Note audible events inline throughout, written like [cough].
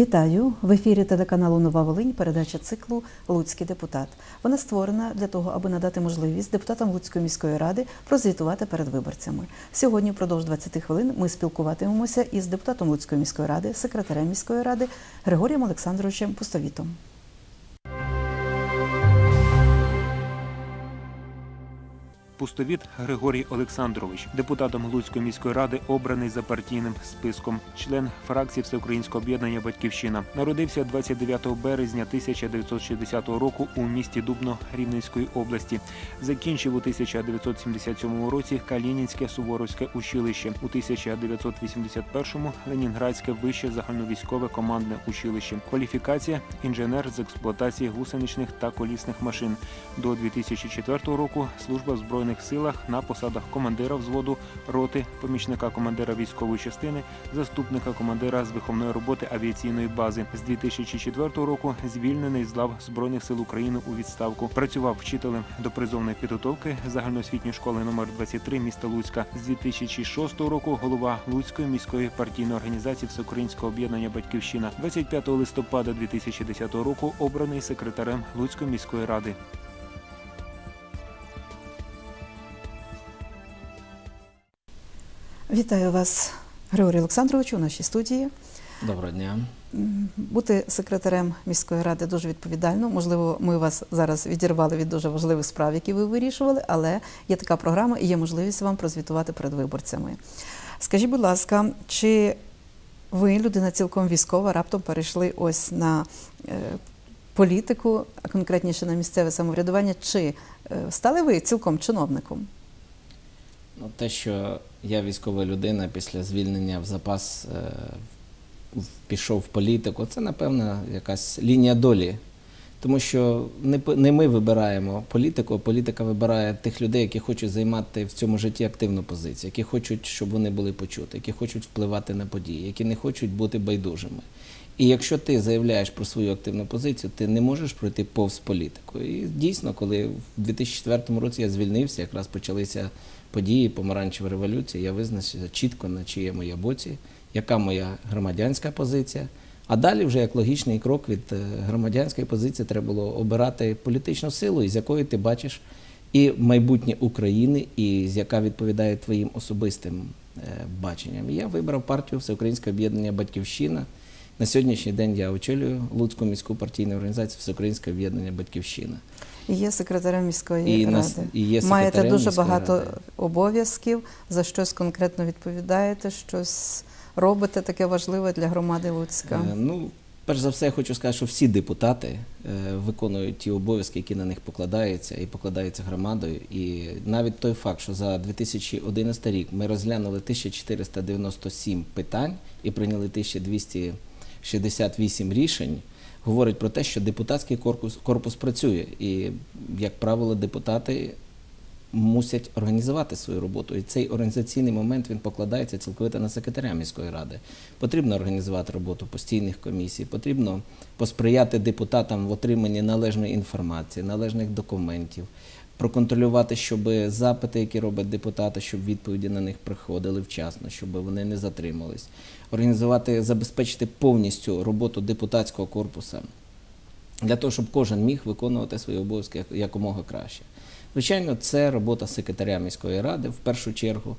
Вітаю в ефірі телеканалу Нова Волинь. Передача циклу Луцький депутат. Вона створена для того, аби надати можливість депутатам Луцької міської ради прозвітувати перед виборцями. Сьогодні, впродовж 20 хвилин, ми спілкуватимемося із депутатом Луцької міської ради, секретарем міської ради Григорієм Олександровичем Пустовітом. Пустовіт Григорій Олександрович, депутатом Луцької міської ради, обраний за партійним списком, член фракції Всеукраїнського об'єднання Батьківщина. Народився 29 березня 1960 року у місті Дубно Рівненської області. Закінчив у 1977 році Калінінське Суворовське училище. У 1981-му Ленінградське вище загальновійськове командне училище. Кваліфікація інженер з експлуатації гусеничних та колісних машин. До 2004 року служба в збройних силах на посадах командира взводу роти, помічника командира військової частини, заступника командира з виховної роботи авіаційної бази. З 2004 року звільнений з лав збройних сил України у відставку. Працював вчителем до призовної підготовки загальноосвітньої школи номер 23 міста Луцька. З 2006 року голова Луцької міської партійної організації Всеукраїнського об'єднання Батьківщина. 25 листопада 2010 року обраний секретарем Луцької міської ради. Вітаю вас, Григорій Олександрович, у нашій студії. Доброго дня. Бути секретарем міської ради дуже відповідально. Можливо, ми вас зараз відірвали від дуже важливих справ, які ви вирішували, але є така програма і є можливість вам прозвітувати перед виборцями. Скажіть, будь ласка, чи ви, людина цілком військова, раптом перейшли ось на е, політику, а конкретніше на місцеве самоврядування, чи е, стали ви цілком чиновником? Ну, те, що я військова людина після звільнення в запас е, пішов в політику, це, напевно, якась лінія долі. Тому що не, ми вибираємо політику, а політика вибирає тих людей, які хочуть займати в цьому житті активну позицію, які хочуть, щоб вони були почуті, які хочуть впливати на події, які не хочуть бути байдужими. І якщо ти заявляєш про свою активну позицію, ти не можеш пройти повз політику. І дійсно, коли в 2004 році я звільнився, якраз почалися події помаранчевої революції, я визначився чітко на чиєму я боці, яка моя громадянська позиція. А далі, вже як логічний крок від е, громадянської позиції, треба було обирати політичну силу, із якої ти бачиш і майбутнє України, і з яка відповідає твоїм особистим е, баченням. Я вибрав партію Всеукраїнське об'єднання Батьківщина. На сьогоднішній день я очолюю Луцьку міську партійну організацію Всеукраїнське об'єднання Батьківщина. І є секретарем міської І ради. нас- і є Маєте дуже багато ради. обов'язків, за щось конкретно відповідаєте, щось робите таке важливе для громади Луцька. Е, Ну, перш за все, я хочу сказати, що всі депутати е, виконують ті обов'язки, які на них покладаються, і покладаються громадою. І навіть той факт, що за 2011 рік ми розглянули 1497 питань і прийняли 1268 рішень. Говорить про те, що депутатський корпус, корпус працює, і, як правило, депутати мусять організувати свою роботу. І цей організаційний момент він покладається цілковито на секретаря міської ради. Потрібно організувати роботу постійних комісій, потрібно посприяти депутатам в отриманні належної інформації, належних документів, проконтролювати, щоб запити, які роблять депутати, щоб відповіді на них приходили вчасно, щоб вони не затримались. Організувати, забезпечити повністю роботу депутатського корпусу для того, щоб кожен міг виконувати свої обов'язки якомога краще. Звичайно, це робота секретаря міської ради в першу чергу.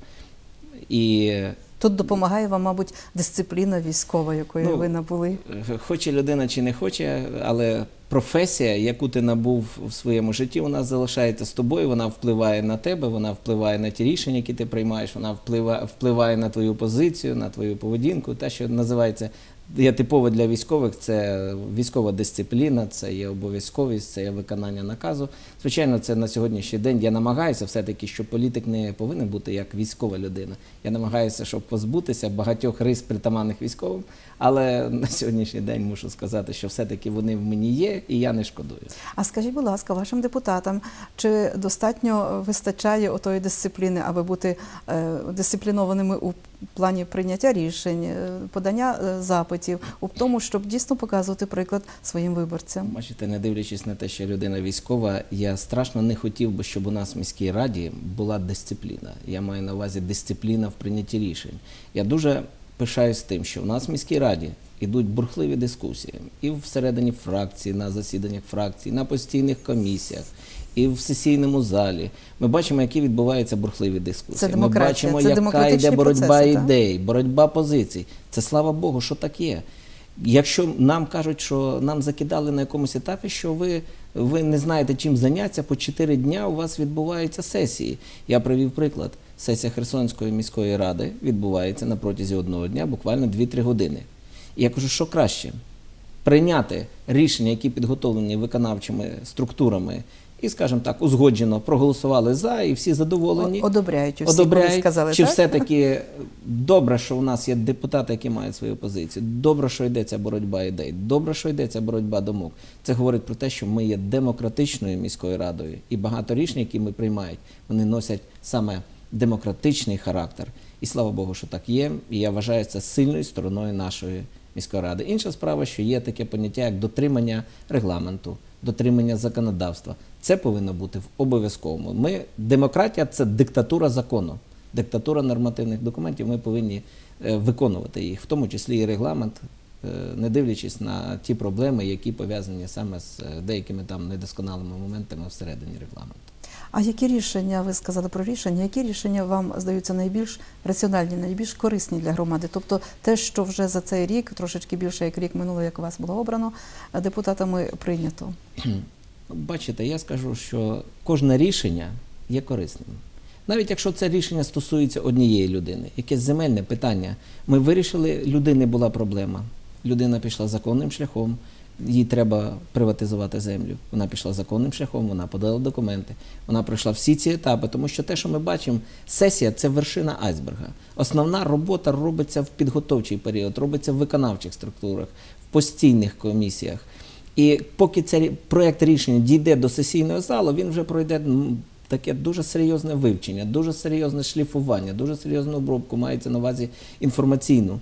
І Тут допомагає вам, мабуть, дисципліна військова, якої Ну, ви набули. е, хоче людина чи не хоче, але професія, яку ти набув в своєму житті, вона залишається з тобою, вона впливає на тебе, вона впливає на ті рішення, які ти приймаєш, вона впливає, впливає на твою позицію, на твою поведінку. Те, що називається є типове для військових, це військова дисципліна, це є обов'язковість, це є виконання наказу. Звичайно, це на сьогоднішній день. Я намагаюся все-таки, що політик не повинен бути як військова людина. Я намагаюся, щоб позбутися багатьох рис притаманних військовим, але на сьогоднішній день мушу сказати, що все-таки вони в мені є, і я не шкодую. А скажіть, будь ласка, вашим депутатам, чи достатньо вистачає отої дисципліни, аби бути е, дисциплінованими у плані прийняття рішень, е, подання е, запитів, у тому, щоб дійсно показувати приклад своїм виборцям? Бачите, не дивлячись на те, що людина військова, я страшно не хотів би, щоб у нас в міській раді була дисципліна. Я маю на увазі дисципліна в прийнятті рішень. Я дуже пишаюсь тим, що у нас в міській раді ідуть бурхливі дискусії і всередині фракції, на засіданнях фракцій, на постійних комісіях. І в сесійному залі ми бачимо, які відбуваються бурхливі дискусії. Це Ми бачимо, це яка йде боротьба процеси, так? ідей, боротьба позицій. Це слава Богу, що так є. Якщо нам кажуть, що нам закидали на якомусь етапі, що ви, ви не знаєте, чим зайнятися, по 4 дня у вас відбуваються сесії. Я привів приклад. Сесія Херсонської міської ради відбувається на протязі одного дня, буквально 2-3 години. І я кажу, що краще прийняти рішення, які підготовлені виконавчими структурами, і, скажімо так, узгоджено проголосували за, і всі задоволені. Одобряють усі, бо ви сказали, чи так? все-таки добре, що у нас є депутати, які мають свою позицію, добре, що йдеться боротьба ідей, добре, що йдеться боротьба думок. Це говорить про те, що ми є демократичною міською радою, і багато рішень, які ми приймають, вони носять саме демократичний характер. І слава Богу, що так є. І я вважаю це сильною стороною нашої міської ради. Інша справа, що є таке поняття, як дотримання регламенту, дотримання законодавства. Це повинно бути в обов'язковому. Ми демократія це диктатура закону, диктатура нормативних документів. Ми повинні е, виконувати їх, в тому числі і регламент, е, не дивлячись на ті проблеми, які пов'язані саме з е, деякими там недосконалими моментами всередині регламенту. А які рішення, ви сказали про рішення, які рішення вам здаються найбільш раціональні, найбільш корисні для громади? Тобто те, що вже за цей рік, трошечки більше як рік минуло, як вас було обрано, депутатами прийнято. [clears throat] Бачите, я скажу, що кожне рішення є корисним. Навіть якщо це рішення стосується однієї людини, якесь земельне питання, ми вирішили, людини була проблема. Людина пішла законним шляхом, їй треба приватизувати землю. Вона пішла законним шляхом, вона подала документи, вона пройшла всі ці етапи, тому що те, що ми бачимо, сесія це вершина айсберга. Основна робота робиться в підготовчий період, робиться в виконавчих структурах, в постійних комісіях. І поки цей проєкт рішення дійде до сесійного залу, він вже пройде таке дуже серйозне вивчення, дуже серйозне шліфування, дуже серйозну обробку, мається на увазі інформаційну.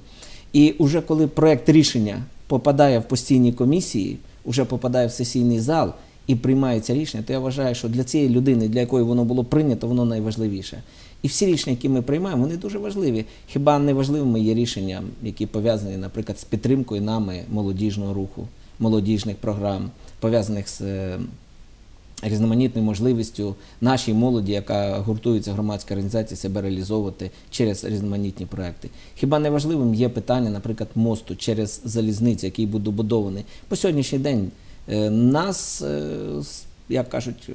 І вже коли проєкт рішення попадає в постійні комісії, вже попадає в сесійний зал і приймається рішення, то я вважаю, що для цієї людини, для якої воно було прийнято, воно найважливіше. І всі рішення, які ми приймаємо, вони дуже важливі. Хіба не важливими є рішення, які пов'язані, наприклад, з підтримкою нами молодіжного руху, молодіжних програм, пов'язаних з е, різноманітною можливістю нашій молоді, яка гуртується в громадській організації, себе реалізовувати через різноманітні проекти. Хіба не важливим є питання, наприклад, мосту через залізницю, який буде добудований. По сьогоднішній день е, нас, е, як кажуть,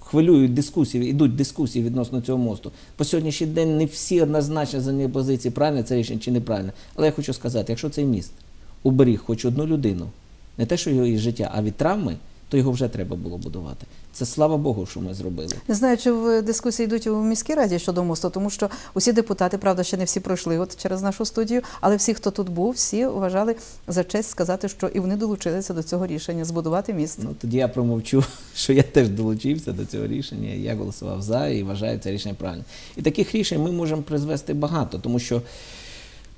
хвилюють дискусії, ідуть дискусії відносно цього мосту. По сьогоднішній день не всі однозначно зайняли позиції, правильне це рішення чи неправильне. Але я хочу сказати, якщо цей міст уберіг хоч одну людину, не те, що його із життя, а від травми, то його вже треба було будувати. Це слава Богу, що ми зробили. Не знаю, чи в дискусії йдуть у міській раді щодо мосту, тому що усі депутати, правда, ще не всі пройшли от через нашу студію, але всі, хто тут був, всі вважали за честь сказати, що і вони долучилися до цього рішення збудувати міст. Ну тоді я промовчу, [laughs] що я теж долучився до цього рішення. Я голосував за і вважаю це рішення правильним. І таких рішень ми можемо призвести багато, тому що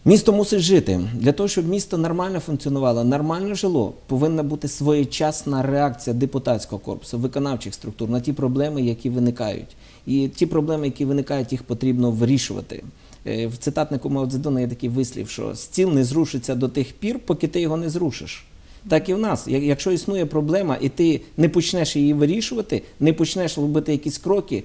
місто мусить жити. Для того, щоб місто нормально функціонувало, нормально жило, повинна бути своєчасна реакція депутатського корпусу, виконавчих структур на ті проблеми, які виникають. І ті проблеми, які виникають, їх потрібно вирішувати. Е, В цитатнику Мао є такий вислів, що стіл не зрушиться до тих пір, поки ти його не зрушиш. Так і в нас. Якщо існує проблема, і ти не почнеш її вирішувати, не почнеш робити якісь кроки,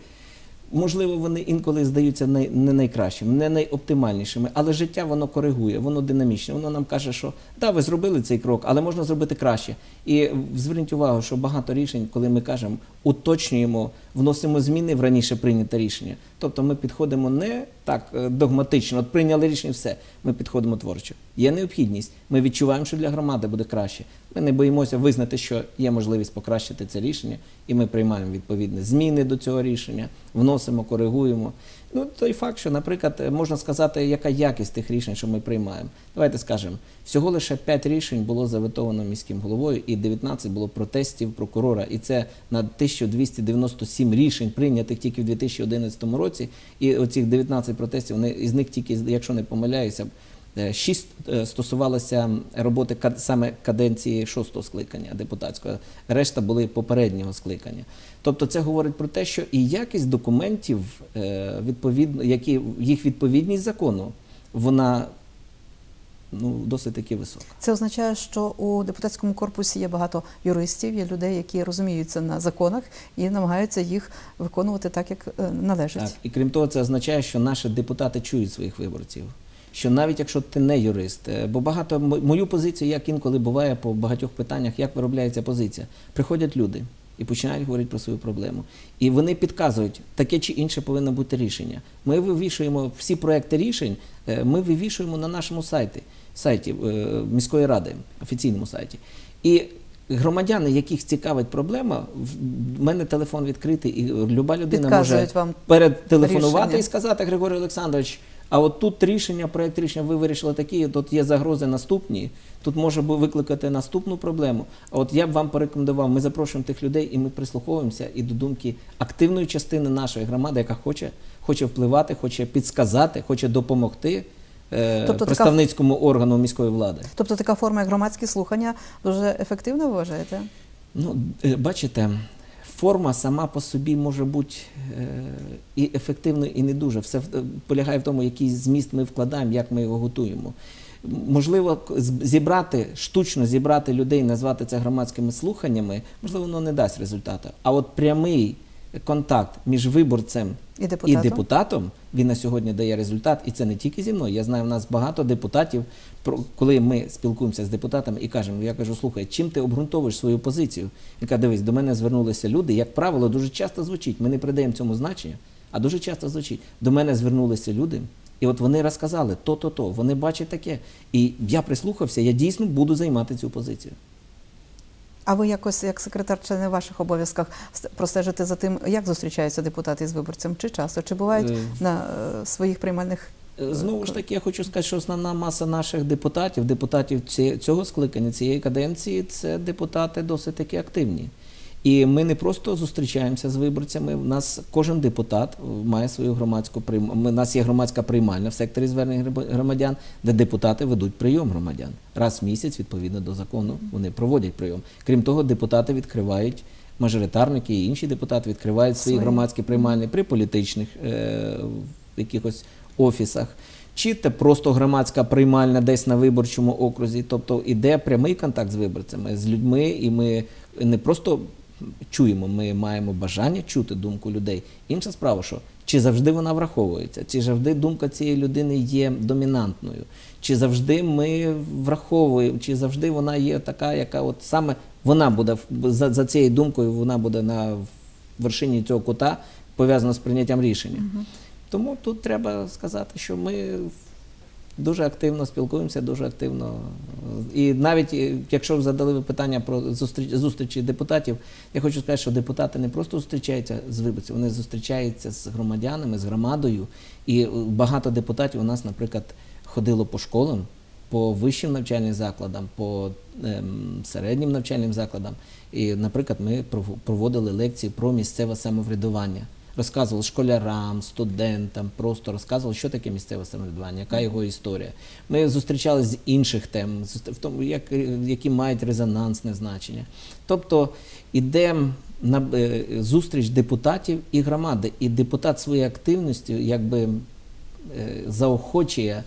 можливо, вони інколи здаються не найкращими, не найоптимальнішими, але життя воно коригує, воно динамічне. Воно нам каже, що да, ви зробили цей крок, але можна зробити краще. І зверніть увагу, що багато рішень, коли ми кажемо, уточнюємо, вносимо зміни в раніше прийняте рішення. Тобто ми підходимо не так е, догматично, от прийняли рішення, все. Ми підходимо творчо. Є необхідність. Ми відчуваємо, що для громади буде краще. Ми не боїмося визнати, що є можливість покращити це рішення, і ми приймаємо відповідні зміни до цього рішення, вносимо, коригуємо. Ну, той факт, що, наприклад, е, можна сказати, яка якість тих рішень, що ми приймаємо. Давайте скажемо, всього лише 5 рішень було заветовано міським головою, і 19 було протестів прокурора. І це на 1297 рішень, прийнятих тільки в 2011 році. І оцих 19 протестів, вони із них тільки, якщо не помиляюся, Шість е, стосувалося роботи саме каденції шостого скликання депутатського, решта були попереднього скликання. Тобто це говорить про те, що і якість документів, е, відповідно, які їх відповідність закону, вона ну, досить таки висока. Це означає, що у депутатському корпусі є багато юристів, є людей, які розуміються на законах і намагаються їх виконувати так, як е, належить. Так, і крім того, це означає, що наші депутати чують своїх виборців. Що навіть якщо ти не юрист, е, бо багато мою позицію, як інколи буває по багатьох питаннях, як виробляється позиція. Приходять люди і починають говорити про свою проблему. І вони підказують, таке чи інше повинно бути рішення. Ми вивішуємо всі проекти рішень, е, ми вивішуємо на нашому сайті, сайті е, міської ради, офіційному сайті. І громадяни, яких цікавить проблема, в мене телефон відкритий, і люба людина може Підказують вам перетелефонувати рішення. і сказати, Григорій Олександрович, а от тут рішення, проект рішення ви вирішили такі, тут є загрози наступні, тут може викликати наступну проблему. А от я б вам порекомендував, ми запрошуємо тих людей і ми прислуховуємося і до думки активної частини нашої громади, яка хоче, хоче впливати, хоче підсказати, хоче допомогти е, Тобто така- представницькому органу міської влади. Тобто така форма, як громадські слухання, дуже ефективна, ви вважаєте? Ну, е, бачите, форма сама по собі може бути е, і ефективною, і не дуже. Все е, полягає в тому, який зміст ми вкладаємо, як ми його готуємо. Можливо, зібрати, штучно зібрати людей, назвати це громадськими слуханнями, можливо, воно не дасть результату. А от прямий контакт між виборцем І депутатом? і депутатом він на сьогодні дає результат, і це не тільки зі мною. Я знаю, в нас багато депутатів. Коли ми спілкуємося з депутатами і кажемо, я кажу, слухай, чим ти обґрунтовуєш свою позицію? Він каже, дивись, до мене звернулися люди. Як правило, дуже часто звучить. Ми не придаємо цьому значення, а дуже часто звучить. До мене звернулися люди. І от вони розказали то-то, то вони бачать таке. І я прислухався, я дійсно буду займати цю позицію. А ви якось, як секретар, чи не в ваших обов'язках ст- простежите за тим, як зустрічаються депутати з виборцем? Чи часто? Чи бувають Е, на е, своїх приймальних Е, Знову ж таки, я хочу сказати, що основна маса наших депутатів, депутатів цього скликання, цієї каденції, це депутати досить таки активні. І ми не просто зустрічаємося з виборцями. У нас кожен депутат е, має свою громадську приймальню. У нас є громадська приймальня в секторі звернень громадян, де депутати ведуть прийом громадян. Раз в місяць, відповідно до закону, вони проводять прийом. Крім того, депутати відкривають. Мажоритарники і інші депутати відкривають свої Свої. громадські приймальні при політичних е, якихось офісах, чи це просто громадська приймальня десь на виборчому окрузі. Тобто іде прямий контакт з виборцями, з людьми, і ми не просто чуємо, ми маємо бажання чути думку людей. Інша справа, що чи завжди вона враховується, чи завжди думка цієї людини є домінантною, чи завжди ми враховуємо, чи завжди вона є така, яка от саме вона буде за, за цією думкою, вона буде на вершині цього кута пов'язано з прийняттям рішення. Тому тут треба сказати, що ми дуже активно спілкуємося, дуже активно. І навіть е, якщо ви задали ви питання про зустріч, зустрічі депутатів, я хочу сказати, що депутати не просто зустрічаються з виборцями, вони зустрічаються з громадянами, з громадою. І е, багато депутатів у нас, наприклад, ходило по школам, по вищим навчальним закладам, по ем, середнім навчальним закладам. І, наприклад, ми проводили лекції про місцеве самоврядування. Розказували школярам, студентам, просто розказували, що таке місцеве самоврядування, яка його історія. Ми зустрічалися з інших тем, в тому, як, які мають резонансне значення. Тобто іде на е, зустріч депутатів і громади, і депутат своєю активністю якби е, заохочує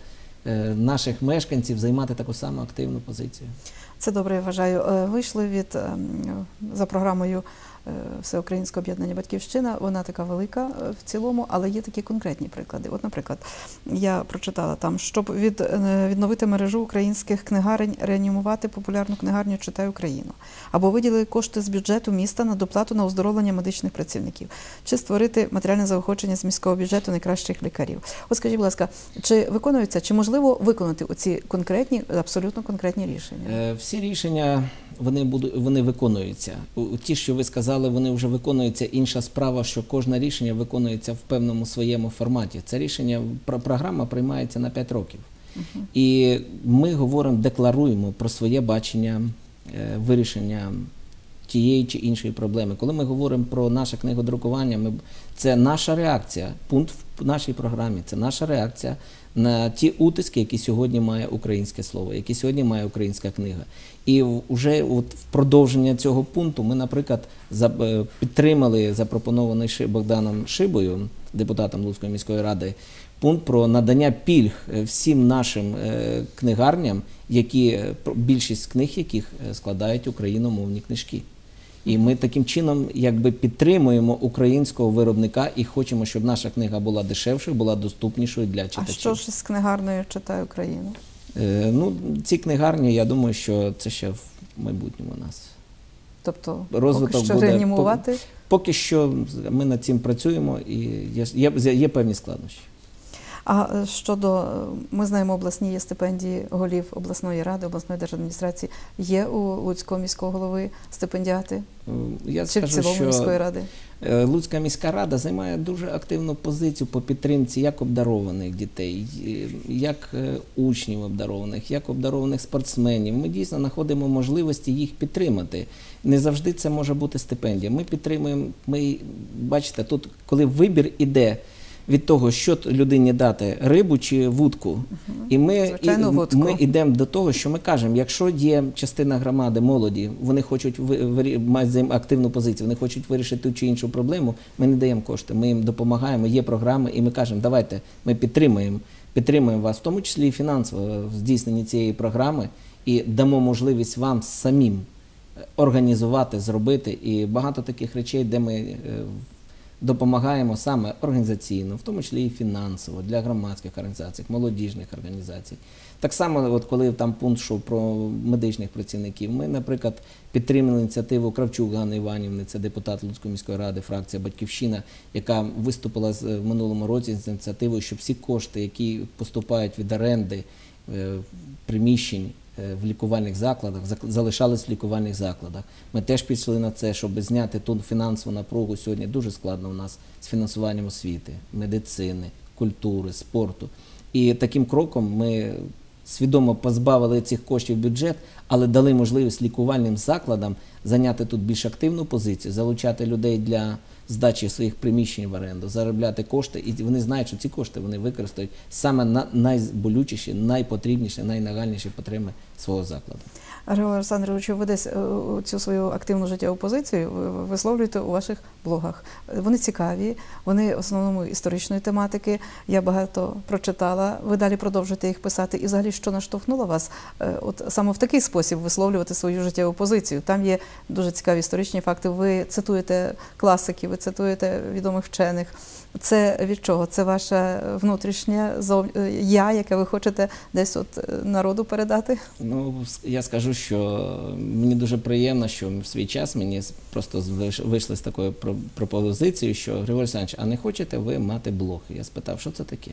е, наших мешканців займати таку саму активну позицію. Це добре, я вважаю. Е, Вийшли від ем, за програмою е, Всеукраїнського об'єднання Батьківщина. Вона така велика е, в цілому, але є такі конкретні приклади. От, наприклад, я прочитала там, щоб від, е, відновити мережу українських книгарень, реанімувати популярну книгарню Читай Україну, або виділили кошти з бюджету міста на доплату на оздоровлення медичних працівників, чи створити матеріальне заохочення з міського бюджету найкращих лікарів. От скажіть, будь ласка, чи виконуються, чи можливо виконати оці конкретні, абсолютно конкретні рішення? Е, Всі рішення вони будуть вони виконуються. Ті, що ви сказали, вони вже виконуються. Інша справа, що кожне рішення виконується в певному своєму форматі. Це рішення програма приймається на 5 років. І ми говоримо, декларуємо про своє бачення е, вирішення тієї чи іншої проблеми. Коли ми говоримо про наше книгодрукування, ми, це наша реакція, пункт в нашій програмі, це наша реакція на ті утиски, які сьогодні має українське слово, які сьогодні має українська книга. І вже от в продовження цього пункту ми, наприклад, е, підтримали запропонований Богданом Шибою, депутатом Луцької міської ради, пункт про надання пільг е, всім нашим е, книгарням, які більшість книг яких складають україномовні книжки. І ми таким чином якби підтримуємо українського виробника і хочемо, щоб наша книга була дешевшою, була доступнішою для А що ж з книгарною читає Україну? Е, ну, ці книгарні, я думаю, що це ще в майбутньому нас. Тобто Розвиток поки що буде реанімувати. Поки що ми над цим працюємо і є, є, є певні складнощі. А е, щодо е, ми знаємо, обласні є стипендії голів обласної ради, обласної держадміністрації. Є у Луцького міського голови стипендіати Е, Я чи в цілому що міської ради? Луцька міська рада займає дуже активну позицію по підтримці як обдарованих дітей, як учнів обдарованих, як обдарованих спортсменів. Ми дійсно знаходимо можливості їх підтримати. Не завжди це може бути стипендія. Ми підтримуємо. Ми бачите, тут коли вибір іде. Від того, що людині дати рибу чи вудку, і ми, Звичайно, і, вудку. ми йдемо до того, що ми кажемо, якщо є частина громади молоді, вони хочуть мають активну позицію, вони хочуть вирішити ту чи іншу проблему. Ми не даємо кошти, ми їм допомагаємо. Є програми, і ми кажемо, давайте ми підтримуємо, підтримуємо вас, в тому числі і фінансово в здійсненні цієї програми, і дамо можливість вам самим е, організувати, зробити. І багато таких речей, де ми е, допомагаємо саме організаційно, в тому числі і фінансово для громадських організацій, молодіжних організацій. Так само, от коли там пункт йшов про медичних працівників, ми, наприклад, підтримали ініціативу Кравчук Ганни Іванівни, це депутат Луцької міської ради, фракція Батьківщина, яка виступила в минулому році з ініціативою, щоб всі кошти, які поступають від оренди е, приміщень в лікувальних закладах, зак- залишались в лікувальних закладах. Ми теж пішли на це, щоб зняти ту фінансову напругу. Сьогодні дуже складно у нас з фінансуванням освіти, медицини, культури, спорту. І таким кроком ми свідомо позбавили цих коштів бюджет, але дали можливість лікувальним закладам зайняти тут більш активну позицію, залучати людей для здачі своїх приміщень в оренду, заробляти кошти, і вони знають, що ці кошти вони використають саме на найболючіші, найпотрібніші, найнагальніші потреби свого закладу. Григорій Олександрович, ви десь е, цю свою активну життєву позицію ви- ви висловлюєте у ваших блогах. Вони цікаві, вони в основному історичної тематики. Я багато прочитала. Ви далі продовжуєте їх писати. І взагалі, що наштовхнуло вас, е, от саме в такий спосіб висловлювати свою життєву позицію. Там є дуже цікаві історичні факти. Ви цитуєте класиків, ви цитуєте відомих вчених. Це від чого? Це ваше внутрішнє я, яке ви хочете десь от е, народу передати? Ну, я скажу, що мені дуже приємно, що в свій час мені просто вийшли з такою пропозицією, що Григорій Олександрович, а не хочете ви мати блог? Я спитав, що це таке?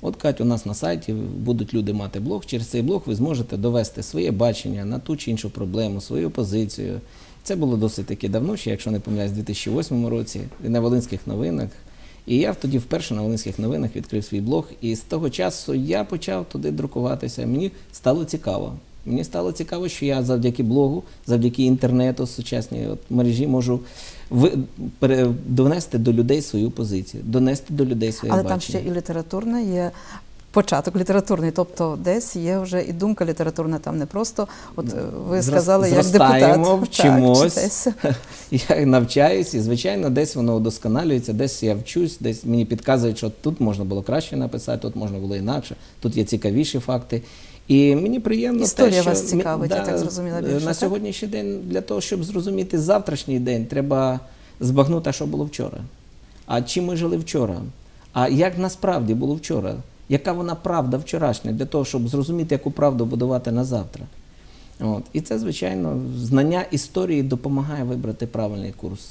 От Кать, у нас на сайті будуть люди мати блог. Через цей блог ви зможете довести своє бачення на ту чи іншу проблему, свою позицію. Це було досить таки давно, ще, якщо не помиляюсь, у 2008 році на Волинських новинах. І я тоді вперше на Волинських новинах відкрив свій блог, і з того часу я почав туди друкуватися. Мені стало цікаво. Мені стало цікаво, що я завдяки блогу, завдяки інтернету, сучасній от мережі можу пере, донести до людей свою позицію, донести до людей своє Але бачення. там ще і літературне є. Початок літературний, тобто десь є вже і думка літературна, там не просто. От е, ви сказали, як депутат. вчимось. Так. [laughs] Я навчаюсь, і звичайно, десь воно удосконалюється, десь я вчусь, десь мені підказують, що тут можна було краще написати, тут можна було інакше, тут є цікавіші факти. І мені приємно Історія те, що вас цікавить, я так зрозуміла, більше, На сьогоднішній день для того, щоб зрозуміти завтрашній день, треба збагнути, що було вчора. А чим ми жили вчора? А як насправді було вчора? Яка вона правда вчорашня для того, щоб зрозуміти, яку правду будувати на завтра? І це, звичайно, знання історії допомагає вибрати правильний курс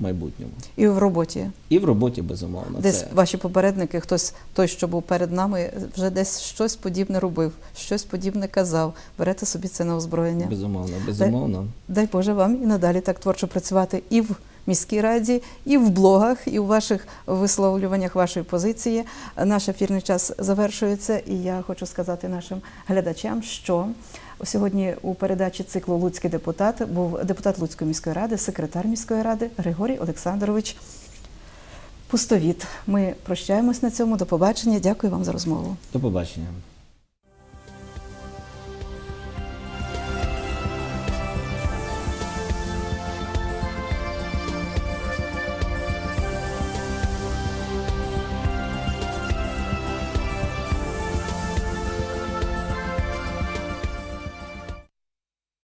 в майбутньому. І в роботі. І в роботі, безумовно. Десь Це ваші попередники, хтось той, що був перед нами, вже десь щось подібне робив, щось подібне казав. Берете собі це на озброєння. безумовно, безумовно. Дай Боже вам і надалі так творчо працювати і в міській раді, і в блогах, і у ваших висловлюваннях вашої позиції. Наш ефірний час завершується, і я хочу сказати нашим глядачам, що сьогодні у передачі циклу Луцький депутат був депутат Луцької міської ради, секретар міської ради Григорій Олександрович Пустовіт. Ми прощаємось на цьому. До побачення. Дякую вам за розмову. До побачення.